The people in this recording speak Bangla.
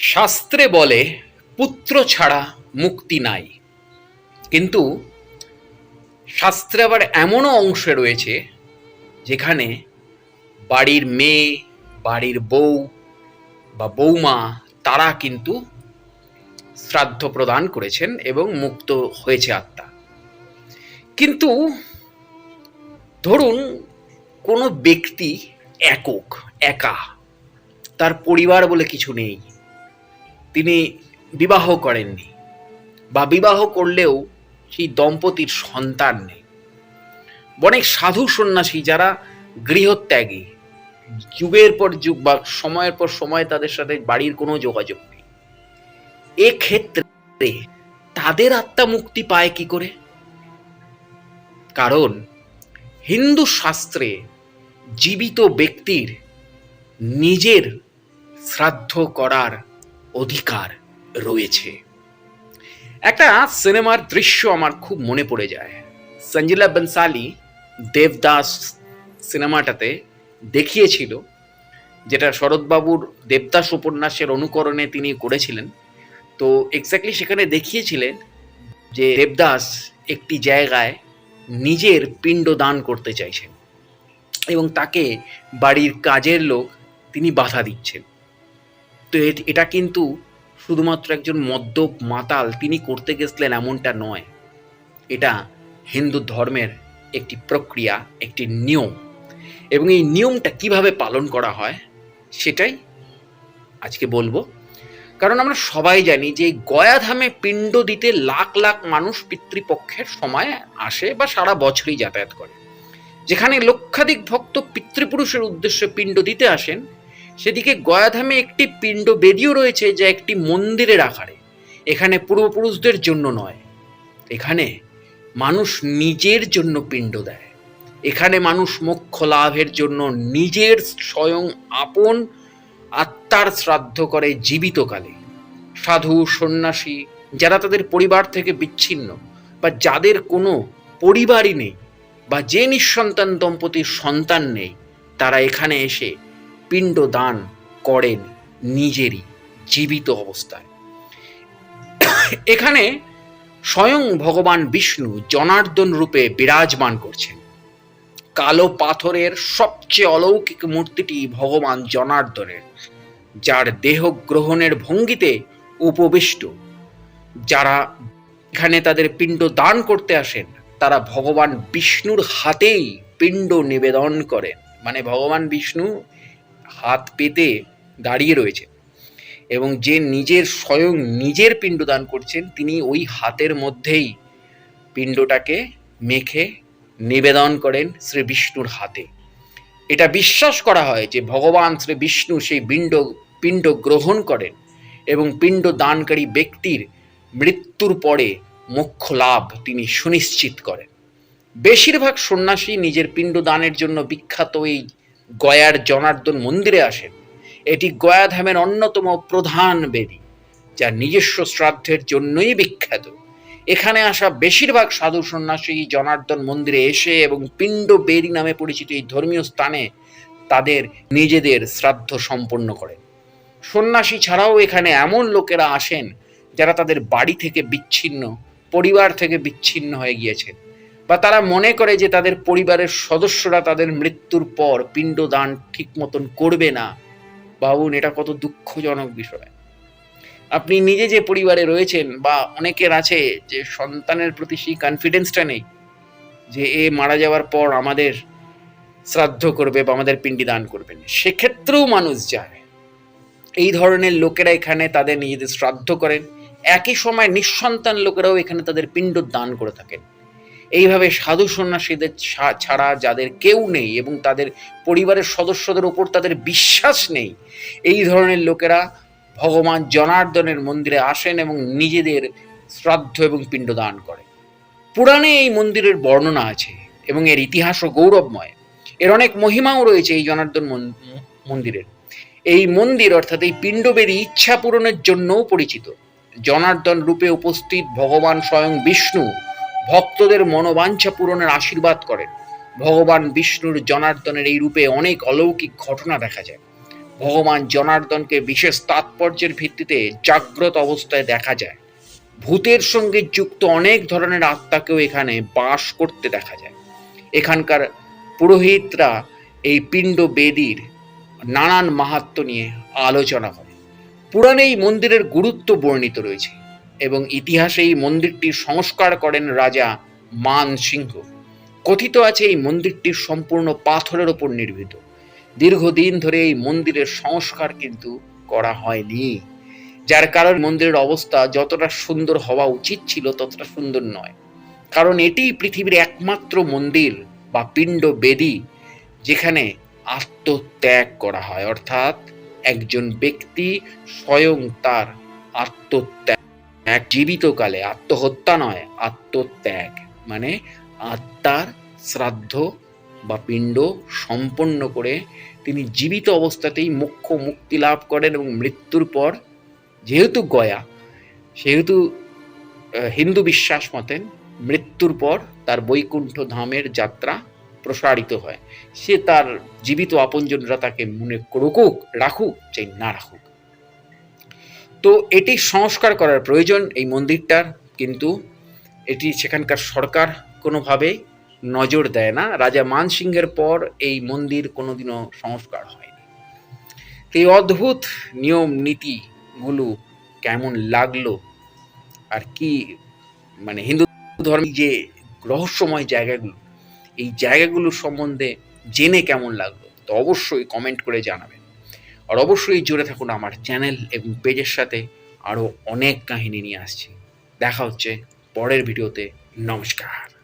শাস্ত্রে বলে, পুত্র ছাড়া মুক্তি নাই। কিন্তু শাস্ত্রে আবার এমনও অংশ রয়েছে, যেখানে বাড়ির মেয়ে, বাড়ির বউ বা বৌমা তারা কিন্তু শ্রাদ্ধ প্রদান করেছেন এবং মুক্ত হয়েছে আত্মা। কিন্তু ধরুন, কোনো ব্যক্তি একক, একা, তার পরিবার বলে কিছু নেই তিনি বিবাহ করেননি বা বিবাহ করলেও সেই দম্পতির সন্তান নেই। অনেক সাধু সন্ন্যাসী যারা গৃহত্যাগী, যুগের পর যুগ বা সময়ের পর সময় তাদের সাথে বাড়ির কোনো যোগাযোগ নেই। এক্ষেত্রে তাদের আত্মা মুক্তি পায় কি করে? কারণ হিন্দু শাস্ত্রে জীবিত ব্যক্তির নিজের শ্রাদ্ধ করার অধিকার রয়েছে। একটা সিনেমার দৃশ্য আমার খুব মনে পড়ে যায়। সঞ্জিলা বনসালি দেবদাস সিনেমাটাতে দেখিয়েছিল, যেটা শরৎবাবুর দেবদাস উপন্যাসের অনুকরণে তিনি করেছিলেন। তো এক্স্যাক্টলি সেখানে দেখিয়েছিলেন যে দেবদাস একটি জায়গায় নিজের পিণ্ড দান করতে চাইছেন এবং তাকে বাড়ির কাজের লোক তিনি বাধা দিচ্ছেন। তো এটা কিন্তু শুধুমাত্র একজন মদ্যপ মাতাল তিনি করতে গেছিলেন এমনটা নয়। এটা হিন্দু ধর্মের একটি প্রক্রিয়া, একটি নিয়ম। এবং এই নিয়মটা কীভাবে পালন করা হয় সেটাই আজকে বলব। কারণ আমরা সবাই জানি যে গয়াধামে পিণ্ড দিতে লাখ লাখ মানুষ পিতৃপক্ষের সময় আসে বা সারা বছরই যাতায়াত করে। যেখানে লক্ষাধিক ভক্ত পিতৃপুরুষের উদ্দেশ্যে পিণ্ড দিতে আসেন সেদিকে গয়াধামে একটি পিণ্ড বেদিও রয়েছে যা একটি মন্দিরের আকারে। এখানে পূর্বপুরুষদের জন্য নয়। এখানে মানুষ নিজের জন্য পিণ্ড দেয়। এখানে মানুষ মোক্ষ লাভের জন্য নিজের স্বয়ং আপন আত্মার শ্রাদ্ধ করে জীবিতকালে। সাধু, সন্ন্যাসী, যারা তাদের পরিবার থেকে বিচ্ছিন্ন বা যাদের কোনো পরিবারই নেই বা যে নিঃসন্তান দম্পতির সন্তান নেই, তারা এখানে এসে পিণ্ড দান করেন নিজেরই জীবিত অবস্থায়। এখানে স্বয়ং ভগবান বিষ্ণু জনার্দন রূপে বিরাজমান করছেন। কালো পাথরের সবচেয়ে অলৌকিক মূর্তিটি ভগবান জনার্দনের, যার দেহ গ্রহণের ভঙ্গিতে উপবিষ্ট। যারা এখানে তাদের পিণ্ড দান করতে আসেন, তারা ভগবান বিষ্ণুর হাতেই পিণ্ড নিবেদন করেন। মানে ভগবান বিষ্ণু হাত পেতে দাঁড়িয়ে রয়েছে। এবং যে নিজের স্বয়ং নিজের পিণ্ড দান করছেন, তিনি ওই হাতের মধ্যেই পিণ্ডটাকে মেখে নিবেদন করেন শ্রী বিষ্ণুর হাতে। এটা বিশ্বাস করা হয় যে ভগবান শ্রী বিষ্ণু সেই পিণ্ড পিণ্ড গ্রহণ করেন এবং পিণ্ড দানকারী ব্যক্তির মৃত্যুর পরে মোক্ষ লাভ তিনি সুনিশ্চিত করেন। বেশিরভাগ সন্ন্যাসী নিজের পিণ্ড দানের জন্য বিখ্যাত এই গয়ার জনার্দন মন্দিরে আসেন। এটি গয়াধামের অন্যতম প্রধান বেদী যা নিজস্ব শ্রাদ্ধের জন্যই বিখ্যাত। এখানে আসা বেশিরভাগ সাধু সন্ন্যাসী জনার্দন মন্দিরে এসে এবং পিণ্ড বেরি নামে পরিচিত এই ধর্মীয় স্থানে তাদের নিজেদের শ্রাদ্ধ সম্পন্ন করেন। সন্ন্যাসী ছাড়াও এখানে এমন লোকেরা আসেন যারা তাদের বাড়ি থেকে বিচ্ছিন্ন, পরিবার থেকে বিচ্ছিন্ন হয়ে গিয়েছেন। বা তারা মনে করে যে তাদের পরিবারের সদস্যরা তাদের মৃত্যুর পর পিণ্ড দান ঠিক মতন করবে না। বাবুন এটা কত দুঃখজনক বিষয়। আপনি নিজে যে পরিবারে রয়েছেন বা অনেকের আছে যে সন্তানের প্রতি সেই কনফিডেন্সটা নেই যে এ মারা যাওয়ার পর আমাদের শ্রাদ্ধ করবে বা আমাদের পিণ্ডি দান করবেন সেক্ষেত্রেও মানুষ যায়। এই ধরনের লোকেরা এখানে তাদের নিজেদের শ্রাদ্ধ করেন। একই সময় নিঃসন্তান লোকেরাও এখানে তাদের পিণ্ড দান করে থাকেন। এইভাবে সাধু সন্ন্যাসীদের ছাড়া যাদের কেউ নেই এবং তাদের পরিবারের সদস্যদের ওপর তাদের বিশ্বাস নেই, এই ধরনের লোকেরা ভগবান জনার্দনের মন্দিরে আসেন এবং নিজেদের শ্রাদ্ধ এবং পিণ্ড দান করেন। পুরাণে এই মন্দিরের বর্ণনা আছে এবং এর ইতিহাসও গৌরবময়। এর অনেক মহিমাও রয়েছে এই জনার্দন মন্দিরের। এই মন্দির অর্থাৎ এই পিণ্ডবেরই ইচ্ছা পূরণের জন্যও পরিচিত। জনার্দন রূপে উপস্থিত ভগবান স্বয়ং বিষ্ণু ভক্তদের মনোবাঞ্ছা পূরণের আশীর্বাদ করেন ভগবান বিষ্ণুর জনার্দনের এই রূপে অনেক অলৌকিক ঘটনা দেখা যায়। ভগবান জনার্দনকে বিশেষ তাৎপর্যের ভিত্তিতে জাগ্রত অবস্থায় দেখা যায়। ভূতের সঙ্গে যুক্ত অনেক ধরনের আত্মাকেও এখানে বাস করতে দেখা যায়। এখানকার পুরোহিতরা এই পিণ্ড বেদির নানান মাহাত্ম নিয়ে আলোচনা করে পুরাণে এই মন্দিরের গুরুত্ব বর্ণিত রয়েছে। এবং ইতিহাসে এই মন্দিরটির সংস্কার করেন রাজা মান সিংহ। কথিত আছে এই মন্দিরটি সম্পূর্ণ পাথরের ওপর নির্মিত। দীর্ঘদিন ধরে এই মন্দিরের সংস্কার কিন্তু করা হয়নি। যার কারণ মন্দিরের অবস্থা যতটা সুন্দর হওয়া উচিত ছিল ততটা সুন্দর নয়। কারণ এটি পৃথিবীর একমাত্র মন্দির বা পিণ্ড বেদী যেখানে আত্মত্যাগ করা হয়। অর্থাৎ একজন ব্যক্তি স্বয়ং তার আত্মত্যাগ এক জীবিতকালে আত্মহত্যা নয়, আত্মত্যাগ। মানে আত্মার শ্রাদ্ধ বা পিণ্ড সম্পন্ন করে তিনি জীবিত অবস্থাতেই মোক্ষ মুক্তি লাভ করেন এবং মৃত্যুর পর যেহেতু গয়া, সেহেতু হিন্দু বিশ্বাস মতেন মৃত্যুর পর তার বৈকুণ্ঠ ধামের যাত্রা প্রসারিত হয়। সে তার জীবিত আপনজনরা তাকে মনে করুক রাখুক, চাই না রাখুক। তো এটি সংস্কার করার প্রয়োজন এই মন্দিরটার, কিন্তু এটি সেখানকার সরকার কোনোভাবে নজর দেয় না। রাজা মানসিংহের পর এই মন্দির কোনোদিনও সংস্কার হয়নি। এই অদ্ভুত নিয়ম, নীতিগুলো কেমন লাগল? আর কি মানে হিন্দু ধর্মের যে রহস্যময় জায়গাগুলো, এই জায়গাগুলো সম্বন্ধে জেনে কেমন লাগল? তো অবশ্যই কমেন্ট করে জানাবেন। আর অবশ্যই জুড়ে থাকুন আমার চ্যানেল এবং পেজের সাথে আরও অনেক কাহিনী নিয়ে আসছি। দেখা হচ্ছে পরের ভিডিওতে। নমস্কার।